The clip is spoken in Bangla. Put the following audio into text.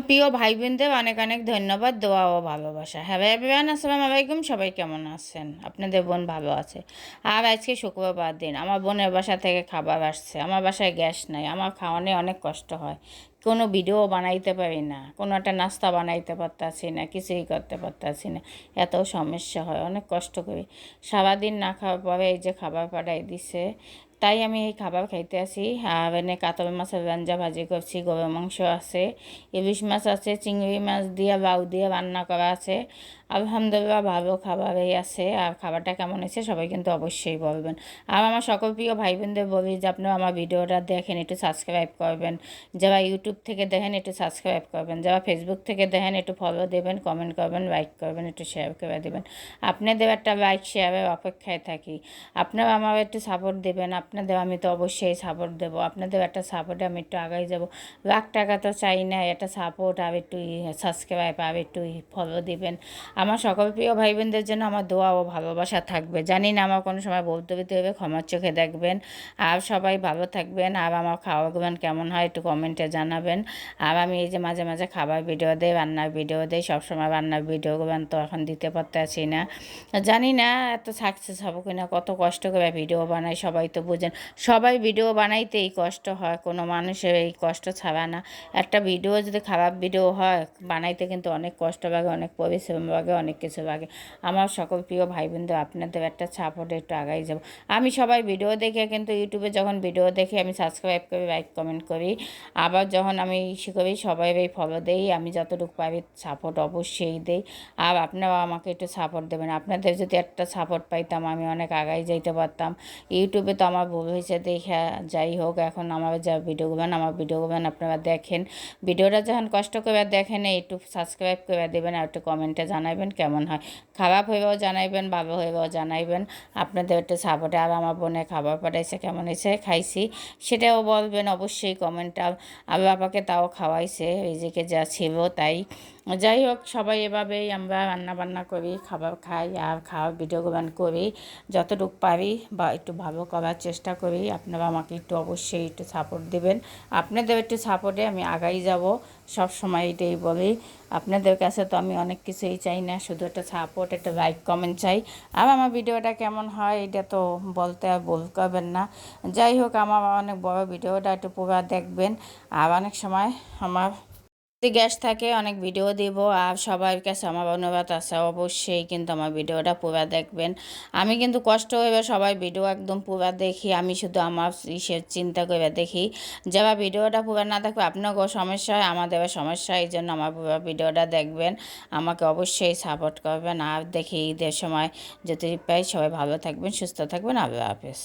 প্রিয় ভাই বোনদের অনেক অনেক ধন্যবাদ, দোয়া ও ভালোবাসা। হ্যাঁ ভাই বিবান আসসালাম আলাইকুম। সবাই কেমন আছেন? আপনাদের বোন ভালো আছে? আর আজকে শুক্রবার দিন। আমার বোনের বাসা থেকে খাবার আসছে। আমার বাসায় গ্যাস নাই। আমার খাওয়ানে অনেক কষ্ট হয়। কোনো ভিডিও বানাইতে পারি না, কোনো একটা নাস্তা বানাইতে পারতাছি না, কিছুই করতে পারতাছি না, এত সমস্যা হয়, অনেক কষ্ট করি। সারাদিন না খাওয়ার পরে এই যে খাবার পাঠাই দিছে, তাই আমি এই খাবার খাইতে আসি। আর এনে কাতল মাছের রাঞ্জা ভাজি করছি গরু মাংস আছে, ইলিশ মাছ আছে, চিংড়ি মাছ দিয়ে বাউ দিয়ে রান্না করা আছে। আলহামদুলিল্লাহ ভালো খাবারই আছে, আর খাবারটা কেমন হয়েছে সবাই কিন্তু অবশ্যই বলবেন। আর আমার সকল প্রিয় ভাই বোনদের বলি যে আপনারা আমার ভিডিওটা দেখেন, একটু সাবস্ক্রাইব করবেন। যারা ইউটিউব থেকে দেখেন, একটু সাবস্ক্রাইব করবেন। যারা ফেসবুক থেকে দেখেন, একটু ফলো দেবেন কমেন্ট করবেন লাইক করবেন, একটু শেয়ার করে দেবেন। আপনাদের একটা লাইক শেয়ারের অপেক্ষায় থাকি। আপনারা আমার একটু সাপোর্ট দেবেন, আপনাদের আমি তো অবশ্যই সাপোর্ট দেবো। আপনাদের একটা সাপোর্টে আমি একটু আগাই যাব। লাখ টাকা তো চাই না, একটা সাপোর্ট আর একটু সাবস্ক্রাইব আর একটু ফলো দিবেন। আমার সকল প্রিয় ভাই বোনদের জন্য আমার দোয়া ও ভালোবাসা থাকবে। জানি না আমার কোনো সময় বলতে বলতে হবে, ক্ষমার চোখে দেখবেন। আর সবাই ভালো থাকবেন। আর আমার খাওয়া গুমান কেমন হয় একটু কমেন্টে জানাবেন। আর আমি এই যে মাঝে মাঝে খাবার ভিডিও দেই, রান্নার ভিডিও দেই, সবসময় রান্নার ভিডিও গুলো তো এখন দিতে পারতেছি না। জানি না এত সাকসেস হব কিনা, কত কষ্ট করে ভিডিও বানাই, সবাই তো বুঝেন। সবাই ভিডিও বানাইতে এই কষ্ট হয়, কোনো মানুষের এই কষ্ট ছাড়া না। একটা ভিডিও যদি খারাপ ভিডিও হয়, বানাইতে কিন্তু অনেক কষ্ট লাগে, অনেক পরিশ্রম লাগে। অনেক কিছু লাগে আমার সকল প্রিয় ভাই বন্ধু আপনাদের একটা সাপোর্ট একটু আগাই যাব। আমি সবাই ভিডিও দেখে কিন্তু ইউটিউবে যখন ভিডিও দেখে, আমি সাবস্ক্রাইব করি লাইক কমেন্ট করি। আবার যখন আমি ইসে করি, সবাই এই ফলো দেই। আমি যতটুকু পারি সাপোর্ট অবশ্যই দেই। আর আপনারাও আমাকে একটু সাপোর্ট দেবেন। আপনাদের যদি একটা সাপোর্ট পাইতাম, আমি অনেক আগাই যাইতে পারতাম। ইউটিউবে তো আমার ভুল হয়েছে, দেখে যাই হোক, এখন আমার যা ভিডিও ভিডিওগুলো আমার ভিডিও ভিডিওগুলো আপনারা দেখেন। ভিডিওটা যখন কষ্ট করে দেখেন, একটু সাবস্ক্রাইব করে দেবেন আর একটু কমেন্টে জানাবেন কেমন হয়। খারাপ হয়েও জানাইবেন, ভালো হয়েও জানাইবেন। আপনাদের একটু সাপোর্টে আর আমার বোনে খাবার পাঠাইছে, কেমন হয়েছে খাইছি। সেটাও বলবেন অবশ্যই কমেন্টটা আর বাবাকে তাও খাওয়াইছে নিজেকে যা ছিল তাই। যাই হোক, সবাই এভাবেই আমরা রান্না বান্না করি, খাবার খাই আর খাওয়ার ভিডিও গান করি। যতটুকু পারি বা একটু ভালো করার চেষ্টা করি। আপনারা আমাকে একটু অবশ্যই একটু সাপোর্ট দেবেন। আপনাদের একটু সাপোর্টে আমি আগাই যাব। সব সময় এটাই বলি। আপনাদের কাছে তো আমি অনেক কিছুই চাই না, শুধু একটা সাপোর্ট একটা লাইক কমেন্ট চাই। আর আমার ভিডিওটা কেমন হয় এটা তো বলতে আর বল করবেন না। যাই হোক, আমার অনেক বড় ভিডিওটা একটু পুরো দেখবেন। আর অনেক সময় আমার যদি গ্যাস থাকে, অনেক ভিডিও দিব। আর সবার কাছে আমার অনুবাদ আছে, অবশ্যই কিন্তু আমার ভিডিওটা পুরো দেখবেন। আমি কিন্তু কষ্ট হয়ে সবাই ভিডিও একদম পুরো দেখি, আমি শুধু আমার ইসের চিন্তা করে দেখি। যারা ভিডিওটা পুরো না দেখবে, আপনাকেও সমস্যা হয় আমাদের সমস্যা এই জন্য আমার পুরো ভিডিওটা দেখবেন। আমাকে অবশ্যই সাপোর্ট করবেন। আর দেখি ঈদের সময় যদি পাই, সবাই ভালো থাকবেন, সুস্থ থাকবেন। আল্লাহ হাফেজ।